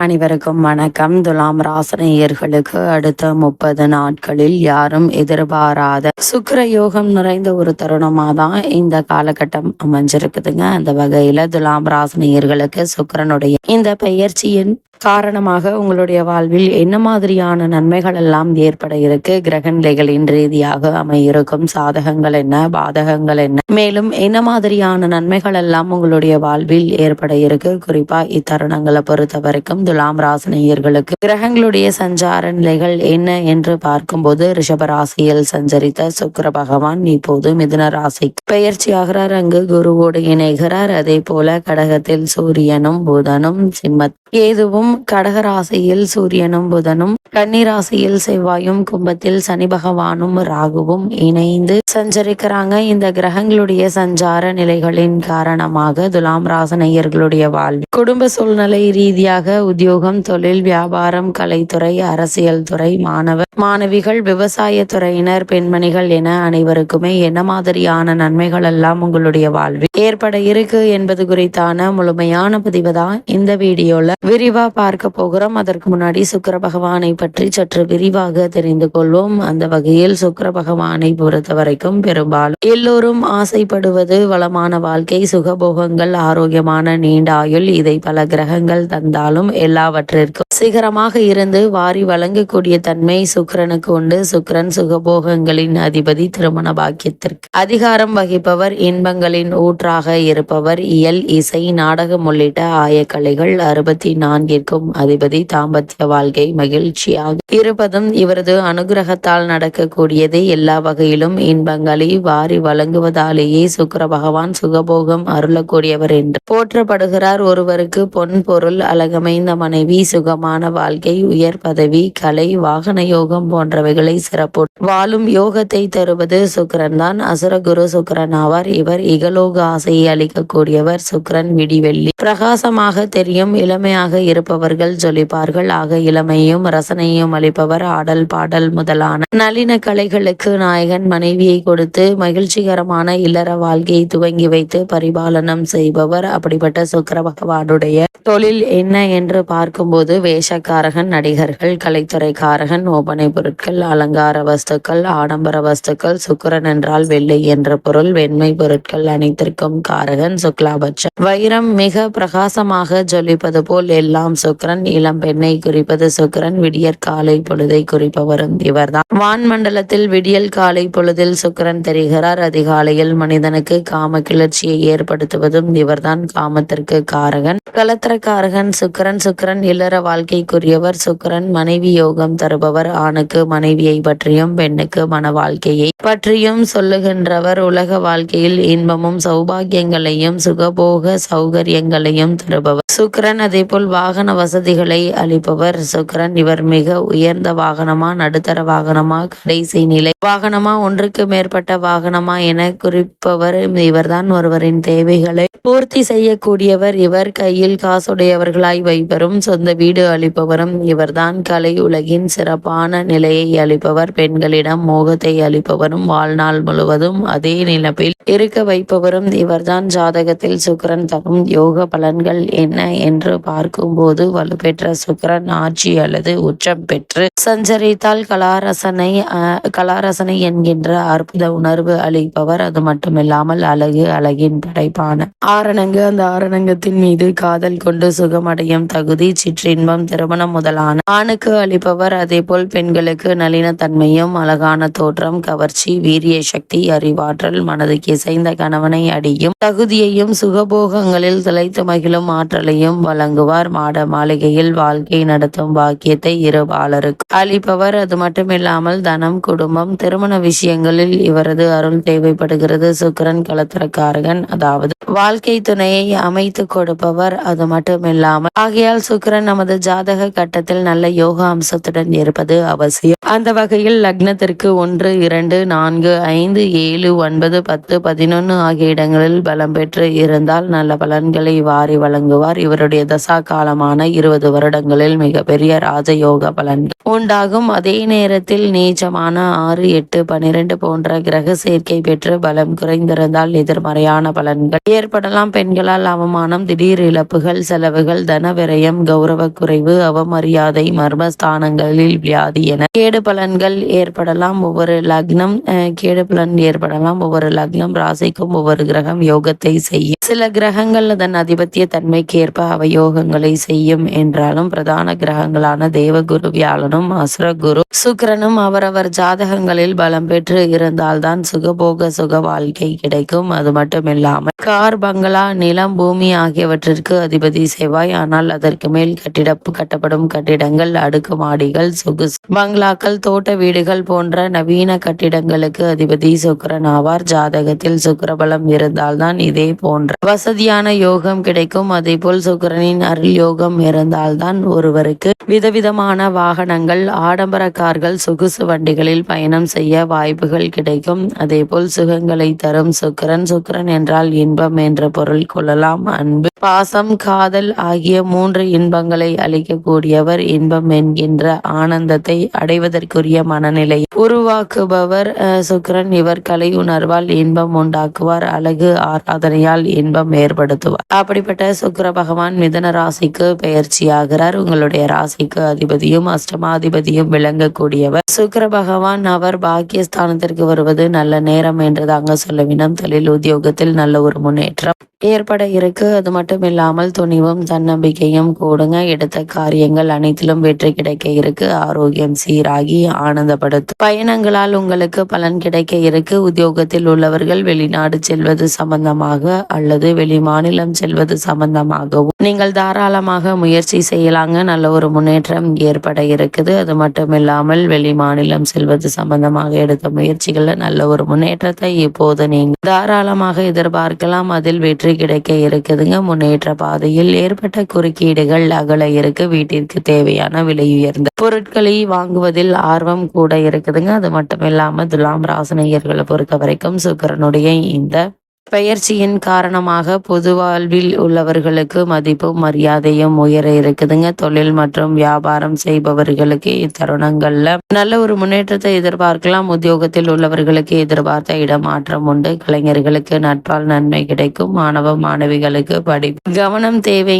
அனைவருக்கும் வணக்கம். துலாம் ராசனையர்களுக்கு அடுத்த முப்பது நாட்களில் யாரும் எதிர்பாராத சுக்கர யோகம் நிறைந்த ஒரு தருணமாக தான் இந்த காலகட்டம் அமைஞ்சிருக்குதுங்க. அந்த வகையில துலாம் ராசனையர்களுக்கு சுக்கிரனுடைய இந்த பெயர்ச்சியின் காரணமாக உங்களுடைய வாழ்வில் என்ன மாதிரியான நன்மைகள் எல்லாம் ஏற்பட இருக்கு? கிரக நிலைகளின் ரீதியாக அமையிருக்கும் சாதகங்கள் என்ன? பாதகங்கள் என்ன? மேலும் என்ன மாதிரியான நன்மைகள் எல்லாம் உங்களுடைய வாழ்வில் ஏற்பட இருக்கு? குறிப்பா இத்தருணங்களை பொறுத்த வரைக்கும் துலாம் ராசினியர்களுக்கு கிரகங்களுடைய சஞ்சார நிலைகள் என்ன என்று பார்க்கும்போது ரிஷப ராசியில் சஞ்சரித்த சுக்கர பகவான் இப்போது மிதுன ராசிக்கு பெயர்ச்சியாகிறார் அங்கு குருவோடு இணைகிறார். அதே போல கடகத்தில் சூரியனும் புதனும் சிம்மத் கேதுவும் கடகராசியில் சூரியனும் புதனும் கன்னிராசியில் செவ்வாயும் கும்பத்தில் சனி பகவானும் ராகுவும் இணைந்து சஞ்சரிக்கிறாங்க. இந்த கிரகங்களுடைய சஞ்சார நிலைகளின் காரணமாக துலாம் ராசனையர்களுடைய வாழ்வு குடும்ப சூழ்நிலை ரீதியாக உத்தியோகம் தொழில் வியாபாரம் கலைத்துறை அரசியல் துறை மாணவர் மாணவிகள் விவசாய துறையினர் பெண்மணிகள் என அனைவருக்குமே என்ன மாதிரியான நன்மைகள் எல்லாம் உங்களுடைய வாழ்வில் ஏற்பட இருக்கு என்பது குறித்தான முழுமையான பதிவு தான் இந்த வீடியோல விரிவா பார்க்க போகிறோம். அதற்கு முன்னாடி சுக்கர பகவானை பற்றி சற்று விரிவாக தெரிந்து கொள்வோம். அந்த வகையில் சுக்கர பகவானை பொறுத்த வரைக்கும் பெரும்பாலும் எல்லோரும் ஆசைப்படுவது வளமான வாழ்க்கை சுகபோகங்கள் ஆரோக்கியமான நீண்ட ஆயுள். இதை பல கிரகங்கள் தந்தாலும் எல்லாவற்றிற்கும் சிகரமாக இருந்து வாரி வழங்கக்கூடிய தன்மை சுக்கரனுக்கு உண்டு. சுக்கரன் சுகபோகங்களின் அதிபதி திருமண பாக்கியத்திற்கு அதிகாரம் வகிப்பவர் இன்பங்களின் ஊற்றாக இருப்பவர் இயல் இசை நாடகம் உள்ளிட்ட ஆயக்கலைகள் அறுபத்தி நான்கிற்கும் அதிபதி தாம்பத்திய வாழ்க்கை மகிழ்ச்சியாக இருப்பதும் இவரது அனுகிரகத்தால் நடக்கக்கூடியது. எல்லா வகையிலும் இன்பங்களை வாரி வழங்குவதாலேயே சுக்கர பகவான் சுகபோகம் அருளக்கூடியவர் என்று போற்றப்படுகிறார். ஒருவருக்கு பொன் பொருள் அழகமைந்த மனைவி சுகமான வாழ்க்கை உயர் பதவி கலை வாகன யோகம் போன்றவைகளை சிறப்பு வாழும் யோகத்தை தருவது சுக்கரன் தான் அசுரகுரு சுக்கரன் ஆவார். இவர் இகலோக ஆசையை அளிக்கக்கூடியவர். சுக்கரன் விடிவெள்ளி பிரகாசமாக தெரியும் இளமையாக இருப்பவர்கள் ஜொலிப்பார்கள். ஆக இளமையும் ரசனையும் அளிப்பவர். ஆடல் பாடல் முதலான நளின கலைகளுக்கு நாயகன் மனைவியை கொடுத்து மகிழ்ச்சிகரமான இல்லற வாழ்க்கையை துவங்கி வைத்து பரிபாலனம் செய்பவர். அப்படிப்பட்ட சுக்கர பகவானுடைய தொழில் என்ன என்று பார்க்கும்போது வேஷக்காரகன் நடிகர்கள் கலைத்துறைக்காரகன் ஓபனை பொருட்கள் அலங்கார வஸ்துக்கள் ஆடம்பர வஸ்துக்கள் சுக்கரன் என்றால் வெள்ளை என்ற பொருள் வெண்மை பொருட்கள் அனைத்திற்கும் காரகன் சுக்லாபட்ச வைரம் மிக பிரகாசமாக ஜொலிப்பது போல் எல்லாம் சுக்கரன் இளம் பெண்ணை குறிப்பது சுக்கரன் விடியற் காலை பொழுதை குறிப்பவரும் இவர்தான். வான் மண்டலத்தில் விடியல் காலை பொழுதில் சுக்கரன் தெரிகிறார் அதிகாலையில் மனிதனுக்கு காம கிளர்ச்சியை ஏற்படுத்துவதும் இவர்தான் காமத்திற்கு காரகன். கலத்திரக்காரகன் சுக்கரன் சுக்கரன் இல்லற வாழ்க்கை வாழ்க்கைக்குரியவர் சுக்கரன் மனைவி யோகம் தருபவர். ஆணுக்கு மனைவியை பற்றியும் பெண்ணுக்கு மன வாழ்க்கையை பற்றியும் சொல்லுகின்றவர். உலக வாழ்க்கையில் இன்பமும் சௌபாகியங்களையும் சுகபோக சௌகரியங்களையும் தருபவர். சுக்கரன் அதே போல் வாகன வசதிகளை அளிப்பவர். சுக்கரன் இவர் மிக உயர்ந்த வாகனமா நடுத்தர வாகனமா கடைசி நிலை வாகனமா ஒன்றுக்கு மேற்பட்ட வாகனமா என குறிப்பவர். இவர்தான் ஒருவரின் தேவைகளை பூர்த்தி செய்யக்கூடியவர். இவர் கையில் காசுடையவர்களாய் வைப்பரும் சொந்த வீடு அளிப்பவரும் இவர்தான் கலை உலகின் சிறப்பான நிலையை அளிப்பவர். பெண்களிடம் மோகத்தை அளிப்பவரும் வாழ்நாள் முழுவதும் அதே நிலப்பில் இருக்க வைப்பவரும் இவர்தான். ஜாதகத்தில் சுக்கரன் தரும் யோக பலன்கள் என்ன என்று பார்க்கும்போது வலுப்பெற்ற சுக்கரன் ஆட்சி அல்லது உச்சம் பெற்று சஞ்சரித்தால் கலாரசனை கலாரசனை என்கின்ற அற்புத உணர்வு அளிப்பவர். அது மட்டுமில்லாமல் அழகு அழகின் படைப்பான ஆரணங்கு அந்த ஆரணங்கத்தின் மீது காதல் கொண்டு சுகமடையும் தகுதி சிற்றின்பம் திருமணம் முதலான ஆணுக்கு அளிப்பவர். அதே போல் பெண்களுக்கு நளினத்தன்மையும் அழகான தோற்றம் கவர்ச்சி வீரிய சக்தி அறிவாற்றல் மனதுக்கு இசைந்த கணவனை அடியும் தகுதியையும் சுகபோகங்களில் திளைத்து மகிழும் ஆற்றலையும் வழங்குவார். மாட மாளிகையில் வாழ்க்கை நடத்தும் பாக்கியத்தை இருபாலருக்கு அளிப்பவர். அது மட்டுமில்லாமல் தனம் குடும்பம் திருமண விஷயங்களில் இவரது அருள் தேவைப்படுகிறது. சுக்கரன் கலத்திரக்காரகன் அதாவது வாழ்க்கை துணையை அமைத்து கொடுப்பவர். அது மட்டுமில்லாமல் ஆகையால் சுக்கரன் நமது ஜாதக கட்டத்தில் நல்ல யோக அம்சத்துடன் இருப்பது அவசியம். அந்த வகையில் லக்னத்திற்கு ஒன்று இரண்டு நான்கு ஐந்து ஏழு ஒன்பது பத்து பதினொன்று ஆகிய இடங்களில் பலம் பெற்று இருந்தால் நல்ல பலன்களை வாரி வழங்குவார். இவருடைய தசா காலமான இருபது வருடங்களில் மிகப்பெரிய ராஜயோக பலன்கள். உண்டாகும். அதே நேரத்தில் நீச்சமான ஆறு எட்டு பனிரெண்டு போன்ற கிரக சேர்க்கை பெற்று பலம் குறைந்திருந்தால் எதிர்மறையான பலன்கள் ஏற்படலாம். பெண்களால் அவமானம் திடீர் இழப்புகள் செலவுகள் தன விரயம் கௌரவ குறை குறைவு அவமரியாதை மர்மஸ்தானங்களில் வியாதி என கேடு பலன்கள் ஏற்படலாம். ஒவ்வொரு லக்னம் கேடு பலன் ஏற்படலாம். ஒவ்வொரு லக்னம் ராசிக்கும் ஒவ்வொரு கிரகம் யோகத்தை செய்யும். சில கிரகங்கள் அதன் அதிபத்திய தன்மைக்கு ஏற்ப அவயோகங்களை செய்யும் என்றாலும் பிரதான கிரகங்களான தேவகுரு வியாழனும் அசுரகுரு சுக்கிரனும் அவரவர் ஜாதகங்களில் பலம் பெற்று இருந்தால்தான் சுகபோக சுக வாழ்க்கை கிடைக்கும். அது மட்டுமில்லாமல் கார் பங்களா நிலம் பூமி ஆகியவற்றிற்கு அதிபதி செவ்வாய். ஆனால் அதற்கு மேல் கட்டிட கட்டப்படும் கட்டிடங்கள் அடுக்குமாடிகள் சொகுசு. பங்களாக்கள் தோட்ட வீடுகள் போன்ற நவீன கட்டிடங்களுக்கு அதிபதி சுக்கிரன் ஆவார் ஜாதகத்தில் சுக்கிரபலம் இருந்தால்தான் இதே போன்ற வசதியான யோகம் கிடைக்கும். அதேபோல் சுக்கரனின் அருள் யோகம் இருந்தால்தான் ஒருவருக்கு விதவிதமான வாகனங்கள் ஆடம்பர கார்கள் சொகுசு வண்டிகளில் பயணம் செய்ய வாய்ப்புகள் கிடைக்கும். அதேபோல் சுகங்களை தரும் சுக்கரன் சுக்கிரன் என்றால் இன்பம் என்ற பொருள் கொள்ளலாம். அன்பு பாசம் காதல் ஆகிய மூன்று இன்பங்களை அளிக்கக்கூடியவர் இன்பம் என்கின்ற ஆனந்தத்தை அடைவதற்குரிய மனநிலை. உருவாக்குபவர் சுக்கரன் சுக்கிரன் இவர் கலை உணர்வால் இன்பம் உண்டாக்குவார் அழகு ஆராதனையால் இன்பம் ஏற்படுத்துவார். அப்படிப்பட்ட சுக்கர பகவான் மிதன ராசிக்கு பெயர்ச்சியாகிறார். உங்களுடைய ராசிக்கு அதிபதியும் அஷ்டமாதிபதியும் விளங்கக்கூடியவர். சுக்கர பகவான் அவர் பாக்கியஸ்தானத்திற்கு வருவது நல்ல நேரம் என்று தாங்க சொல்ல தொழில் உத்தியோகத்தில் நல்ல ஒரு முன்னேற்றம். ஏற்பட இருக்கு. அது மட்டும் இல்லாமல் துணிவும் தன்னம்பிக்கையும் கூடுங்க. எடுத்த காரியங்கள் அனைத்திலும் வெற்றி கிடைக்க இருக்கு. ஆரோக்கியம் சீராகி ஆனந்தப்படுத்தும் பயணங்களால் உங்களுக்கு பலன் கிடைக்க இருக்கு. உத்தியோகத்தில் உள்ளவர்கள் வெளிநாடு செல்வது சம்பந்தமாக அல்லது வெளி மாநிலம் செல்வது சம்பந்தமாகவும். நீங்கள் தாராளமாக முயற்சி செய்யலாங்க. நல்ல ஒரு முன்னேற்றம் ஏற்பட இருக்குது. அது மட்டும் இல்லாமல் வெளி மாநிலம் செல்வது சம்பந்தமாக எடுத்த முயற்சிகள்ல நல்ல ஒரு முன்னேற்றத்தை இப்போது நீங்க தாராளமாக எதிர்பார்க்கலாம். அதில் வெற்றி கிடைக்க இருக்குதுங்க. முன்னேற்ற பாதையில் ஏற்பட்ட குறுக்கீடுகள் அகல இருக்கு. வீட்டிற்கு தேவையான விலை உயர்ந்த பொருட்களை வாங்குவதில் ஆர்வம் கூட இருக்குதுங்க. அது மட்டும் இல்லாம துலாம் ராசனையர்களை பொறுத்த வரைக்கும் சுக்கிரனுடைய இந்த பெயர்ச்சியின் காரணமாக பொது வாழ்வில் உள்ளவர்களுக்கு மதிப்பும் மரியாதையும் உயர இருக்குதுங்க. தொழில் மற்றும் வியாபாரம் செய்பவர்களுக்கு இத்தருணங்கள்ல நல்ல ஒரு முன்னேற்றத்தை எதிர்பார்க்கலாம். உத்தியோகத்தில் உள்ளவர்களுக்கு எதிர்பார்த்த இடமாற்றம் உண்டு. கலைஞர்களுக்கு நட்பால் நன்மை கிடைக்கும். மாணவ மாணவிகளுக்கு படி கவனம் தேவை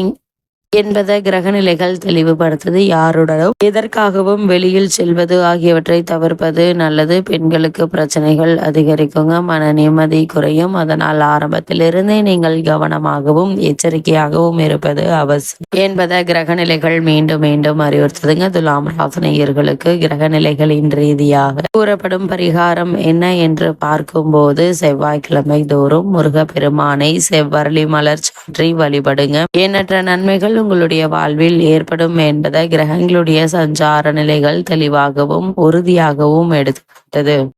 என்பதை கிரகநிலைகள் தெளிவுபடுத்துது யாருடனும். எதற்காகவும் வெளியில் செல்வது ஆகியவற்றை தவிர்ப்பது நல்லது. பெண்களுக்கு பிரச்சனைகள் அதிகரிக்குங்க. மன நிம்மதி குறையும். அதனால் ஆரம்பத்திலிருந்தே நீங்கள் கவனமாகவும் எச்சரிக்கையாகவும் இருப்பது அவசியம். என்பதை கிரகநிலைகள் மீண்டும் மீண்டும் அறிவுறுத்துதுங்க. துலாம் ராசனையர்களுக்கு கிரகநிலைகளின் ரீதியாக கூறப்படும் பரிகாரம் என்ன என்று பார்க்கும்போது செவ்வாய்க்கிழமை தோறும் முருக பெருமானை செவ்வரளி மலர் சாற்றி வழிபடுங்க. எண்ணற்ற நன்மைகள் உங்களுடைய வாழ்வில் ஏற்படும் என்பதை கிரகங்களுடைய சஞ்சார நிலைகள் தெளிவாகவும் உறுதியாகவும் எடுத்துக்கிட்டது